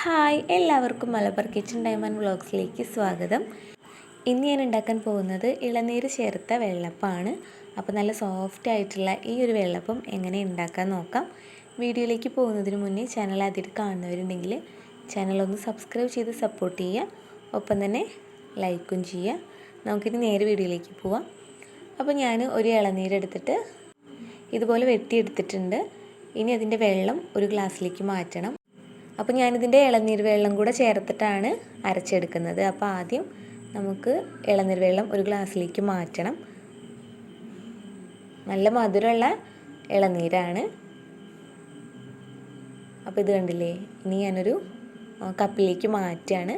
Hi എല്ലാവർക്കും Malabar kitchen diamond വ്ളോഗ്സിലേക്ക് സ്വാഗതം. ഇന്ന് ഞാൻ ഉണ്ടാക്കാൻ പോകുന്നത് ഇളനീര് ചേർത്ത വെള്ളപ്പമാണ് അപ്പോൾ നല്ല സോഫ്റ്റ് ആയിട്ടുള്ള ഈ ഒരു വെള്ളപ്പം എങ്ങനെ ഉണ്ടാക്കാൻ നോക്കാം. വീഡിയോയിലേക്ക് പോകുന്നതിന് മുന്നേ ചാനൽ ആദ്യമായിട്ട് കാണുന്നവരുണ്ടെങ്കിൽ ഒന്ന് സബ്സ്ക്രൈബ് ചെയ്ത് സപ്പോർട്ട് ചെയ്യുക. ഒപ്പം തന്നെ ലൈക്കും ചെയ്യുക. നമുക്കിനി നേരെ വീഡിയോയിലേക്ക് പോവാം. അപ്പോൾ ഞാൻ ഒരു ഇളനീരെടുത്തിട്ട് ഇതുപോലെ വെട്ടിയെടുത്തിട്ടുണ്ട്. ഇനി അതിന്റെ വെള്ളം ഒരു ഗ്ലാസ്സിലേക്ക് മാറ്റണം. അപ്പോൾ ഞാനിതിന്റെ ഇളനീർ വെള്ളം കൂടെ ചേർത്തിട്ടാണ് അരച്ചെടുക്കുന്നത്. അപ്പോൾ ആദ്യം നമുക്ക് ഇളനീർ വെള്ളം ഒരു ഗ്ലാസ്സിലേക്ക് മാറ്റണം. നല്ല മധുരമുള്ള ഇളനീരാണ്. അപ്പോൾ ഇത് കണ്ടില്ലേ? ഇനി ഞാനൊരു കപ്പിലേക്ക് മാറ്റാണ്.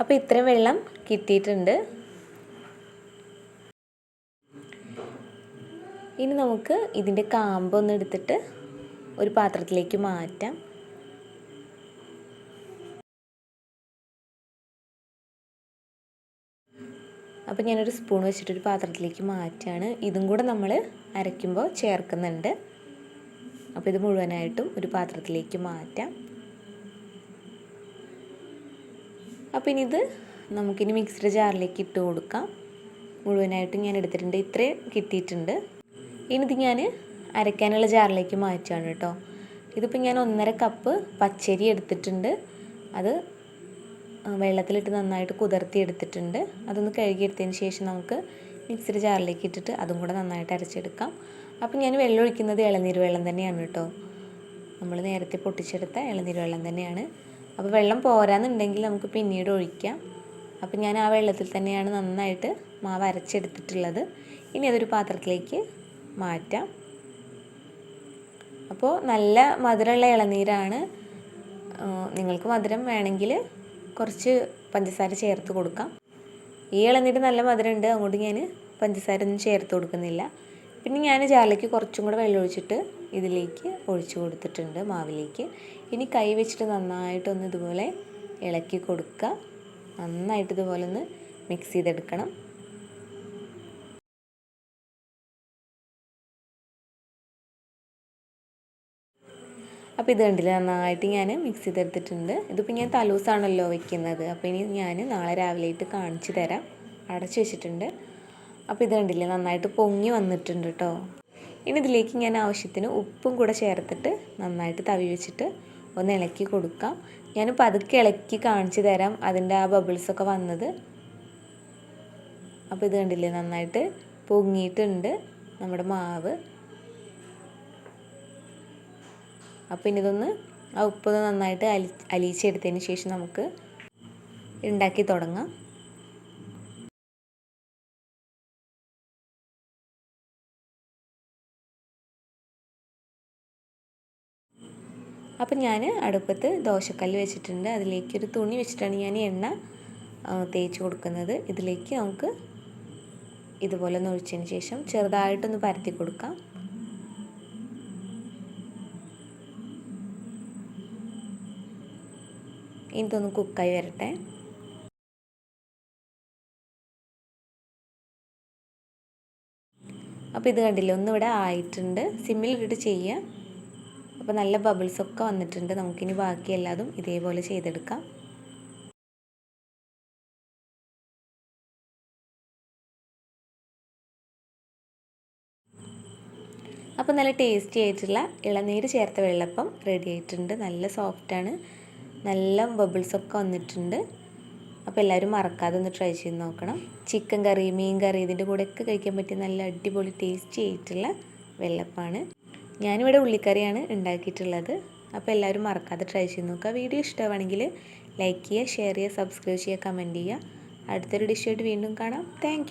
അപ്പോൾ ഇത്രയും വെള്ളം കിട്ടിയിട്ടുണ്ട്. ഇനി നമുക്ക് ഇതിന്റെ കാമ്പൊന്ന് എടുത്തിട്ട് ഒരു പാത്രത്തിലേക്ക് മാറ്റാം. അപ്പോൾ ഞാനൊരു സ്പൂൺ വെച്ചിട്ടൊരു പാത്രത്തിലേക്ക് മാറ്റുകയാണ്. ഇതും കൂടെ നമ്മൾ അരയ്ക്കുമ്പോൾ ചേർക്കുന്നുണ്ട്. അപ്പോൾ ഇത് മുഴുവനായിട്ടും ഒരു പാത്രത്തിലേക്ക് മാറ്റാം. അപ്പോൾ ഇനി ഇത് നമുക്കിനി മിക്സർ ജാറിലേക്ക് ഇട്ട് കൊടുക്കാം. മുഴുവനായിട്ടും ഞാൻ എടുത്തിട്ടുണ്ട്. ഇത്രയും കിട്ടിയിട്ടുണ്ട്. ഇനി ഞാൻ അരയ്ക്കാനുള്ള ജാറിലേക്ക് മാറ്റുകയാണ് കേട്ടോ. ഇതിപ്പോൾ ഞാൻ ഒന്നര കപ്പ് പച്ചരി എടുത്തിട്ടുണ്ട്. അത് വെള്ളത്തിലിട്ട് നന്നായിട്ട് കുതിർത്തി എടുത്തിട്ടുണ്ട്. അതൊന്ന് കഴുകിയെടുത്തതിന് ശേഷം നമുക്ക് മിക്സിയുടെ ജാറിലേക്ക് ഇട്ടിട്ട് അതും കൂടെ നന്നായിട്ട് അരച്ചെടുക്കാം. അപ്പം ഞാൻ വെള്ളം ഒഴിക്കുന്നത് ഇളനീർ വെള്ളം തന്നെയാണ് കേട്ടോ. നമ്മൾ നേരത്തെ പൊട്ടിച്ചെടുത്ത ഇളനീർ വെള്ളം തന്നെയാണ്. അപ്പോൾ വെള്ളം പോരാന്നുണ്ടെങ്കിൽ നമുക്ക് പിന്നീട് ഒഴിക്കാം. അപ്പം ഞാൻ ആ വെള്ളത്തിൽ തന്നെയാണ് നന്നായിട്ട് മാവ് അരച്ചെടുത്തിട്ടുള്ളത്. ഇനി അതൊരു പാത്രത്തിലേക്ക് മാറ്റാം. അപ്പോൾ നല്ല മധുരമുള്ള ഇളനീരാണ്. നിങ്ങൾക്ക് മധുരം വേണമെങ്കിൽ കുറച്ച് പഞ്ചസാര ചേർത്ത് കൊടുക്കാം. ഈ ഇളനീര് നല്ല മധുരമുണ്ട്. അങ്ങോട്ട് ഞാൻ പഞ്ചസാര ഒന്നും ചേർത്ത് കൊടുക്കുന്നില്ല. പിന്നെ ഞാൻ ജാലയ്ക്ക് കുറച്ചും കൂടെ വെള്ളം ഒഴിച്ചിട്ട് ഇതിലേക്ക് ഒഴിച്ചു കൊടുത്തിട്ടുണ്ട് മാവിലേക്ക്. ഇനി കൈ വെച്ചിട്ട് നന്നായിട്ടൊന്ന് ഇതുപോലെ ഇളക്കി കൊടുക്കുക. നന്നായിട്ട് ഇതുപോലെ ഒന്ന് മിക്സ് ചെയ്തെടുക്കണം. അപ്പോൾ ഇത് കണ്ടില്ല? നന്നായിട്ട് ഞാൻ മിക്സ് ചെയ്തെടുത്തിട്ടുണ്ട്. ഇതിപ്പോൾ ഞാൻ തലൂസാണല്ലോ വെക്കുന്നത്. അപ്പോൾ ഇനി ഞാൻ നാളെ രാവിലെയായിട്ട് കാണിച്ചു തരാം. അടച്ചു വെച്ചിട്ടുണ്ട്. അപ്പോൾ ഇത് കണ്ടില്ലേ? നന്നായിട്ട് പൊങ്ങി വന്നിട്ടുണ്ട് കേട്ടോ ഇനി ഇതിലേക്ക് ഞാൻ ആവശ്യത്തിന് ഉപ്പും കൂടെ ചേർത്തിട്ട് നന്നായിട്ട് തവി വെച്ചിട്ട് ഒന്ന് ഇളക്കി കൊടുക്കാം. ഞാൻ പതുക്കെ ഇളക്കി കാണിച്ചു തരാം. അതിന്റെ ആ ബബിൾസൊക്കെ വന്നത്. അപ്പോൾ ഇത് കണ്ടില്ലേ? നന്നായിട്ട് പൊങ്ങിയിട്ടുണ്ട് നമ്മുടെ മാവ്. അപ്പോൾ ഇനി ഇതൊന്ന് ആ ഉപ്പ് നന്നായിട്ട് അലി അലിയിച്ചെടുത്തതിന് ശേഷം നമുക്ക് ഉണ്ടാക്കി തുടങ്ങാം. അപ്പം ഞാൻ അടുപ്പത്ത് ദോശക്കല്ല് വെച്ചിട്ടുണ്ട്. അതിലേക്ക് ഒരു തുണി വെച്ചിട്ടാണ് ഞാൻ എണ്ണ തേച്ച് കൊടുക്കുന്നത്. ഇതിലേക്ക് നമുക്ക് ഇതുപോലെ ഒന്ന് ഒഴിച്ചതിന് ശേഷം ചെറുതായിട്ടൊന്ന് പരത്തി കൊടുക്കാം. ഇതൊന്ന് കുക്കായി വരട്ടെ. അപ്പോൾ ഇത് കണ്ടില്ലേ ഒന്നിവിടെ ആയിട്ടുണ്ട്. സിമ്മിൽ സിമ്മിലിട്ടിട്ട് ചെയ്യുക അപ്പോൾ നല്ല ബബിൾസൊക്കെ വന്നിട്ടുണ്ട്. നമുക്കിനി ബാക്കി എല്ലാതും ഇതേപോലെ ചെയ്തെടുക്കാം. അപ്പോൾ നല്ല ടേസ്റ്റി ആയിട്ടുള്ള ഇളനീര് ചേർത്ത വെള്ളപ്പം റെഡി ആയിട്ടുണ്ട്. നല്ല സോഫ്റ്റാണ് നല്ല ബബിൾസൊക്കെ വന്നിട്ടുണ്ട്. അപ്പോൾ എല്ലാവരും മറക്കാതെ ഒന്ന് ട്രൈ ചെയ്ത് നോക്കണം. ചിക്കൻ കറി മീൻ കറി ഇതിന്റെ കൂടെയൊക്കെ കഴിക്കാൻ പറ്റിയ നല്ല അടിപൊളി ടേസ്റ്റി ആയിട്ടുള്ള വെള്ളപ്പാണ്. ഞാനിവിടെ ഉള്ളിക്കറിയാണ് ഉണ്ടാക്കിയിട്ടുള്ളത്. അപ്പോൾ എല്ലാവരും മറക്കാതെ ട്രൈ ചെയ്ത് നോക്കുക. വീഡിയോ ഇഷ്ടമാണെങ്കിൽ ലൈക്ക് ചെയ്യുക ഷെയർ ചെയ്യുക സബ്സ്ക്രൈബ് ചെയ്യുക കമന്റ് ചെയ്യുക. അടുത്തൊരു ഡിഷായിട്ട് വീണ്ടും കാണാം. താങ്ക്